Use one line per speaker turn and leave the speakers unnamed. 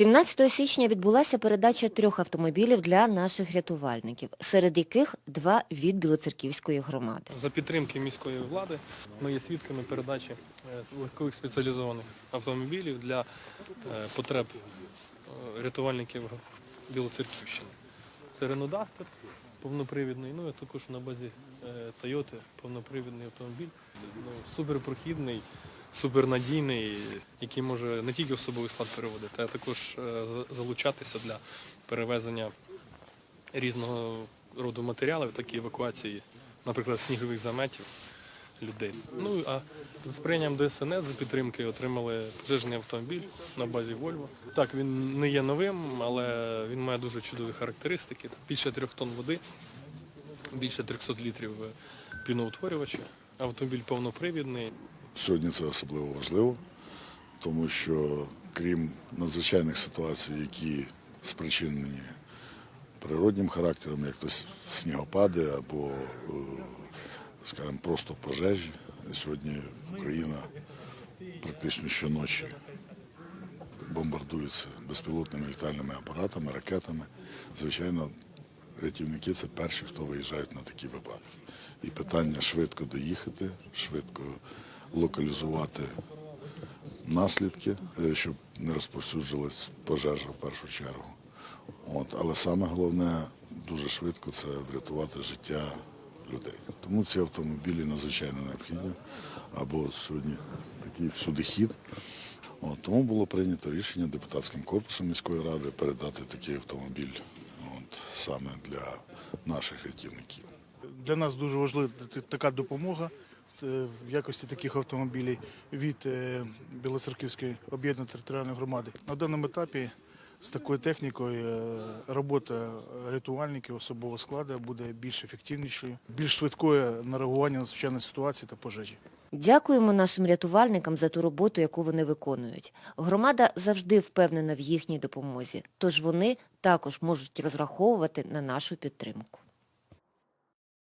17 січня відбулася передача трьох автомобілів для наших рятувальників, серед яких два від Білоцерківської громади.
За підтримки міської влади ми є свідками передачі е, легкових спеціалізованих автомобілів для е, потреб е, рятувальників Білоцерківщини. Це Duster повнопривідний, ну і також на базі Toyota повнопривідний автомобіль. Ну, суперпрохідний, супернадійний, який може не тільки особовий склад переводити, а також е, залучатися для перевезення різного роду матеріалів, такі евакуації, наприклад, снігових заметів людей. Ну а за сприянням ДСНС за підтримки отримали пожежний автомобіль на базі Volvo. Так, він не є новим, але він має дуже чудові характеристики. Більше трьох тонн води, більше 300 літрів е, піноутворювача. Автомобіль повнопривідний.
Сьогодні це особливо важливо, тому що крім надзвичайних ситуацій, які спричинені природнім характером, як то снігопади або, е, скажімо, просто пожежі, сьогодні Україна практично щоночі бомбардується безпілотними літальними апаратами, ракетами. Звичайно, рятівники це перші, хто виїжджають на такі випадки. І питання швидко доїхати, швидко локалізувати наслідки, е, щоб не розповсюджилась пожежа в першу чергу. От, але саме головне дуже швидко це врятувати життя людей. Тому ці автомобілі надзвичайно необхідні. Або сьогодні такий всюди хід. От, тому було прийнято рішення депутатським корпусом міської ради передати такий автомобіль от, саме для наших рятівників.
Для нас дуже важлива така допомога в якості таких автомобілів від е, Білоцерківської об'єднаної територіальної громади. На даному етапі з такою технікою е, робота рятувальників особового складу буде більш ефективнішою, більш швидкою на реагування на звичайні ситуації та пожежі.
Дякуємо нашим рятувальникам за ту роботу, яку вони виконують. Громада завжди впевнена в їхній допомозі, тож вони також можуть розраховувати на нашу підтримку.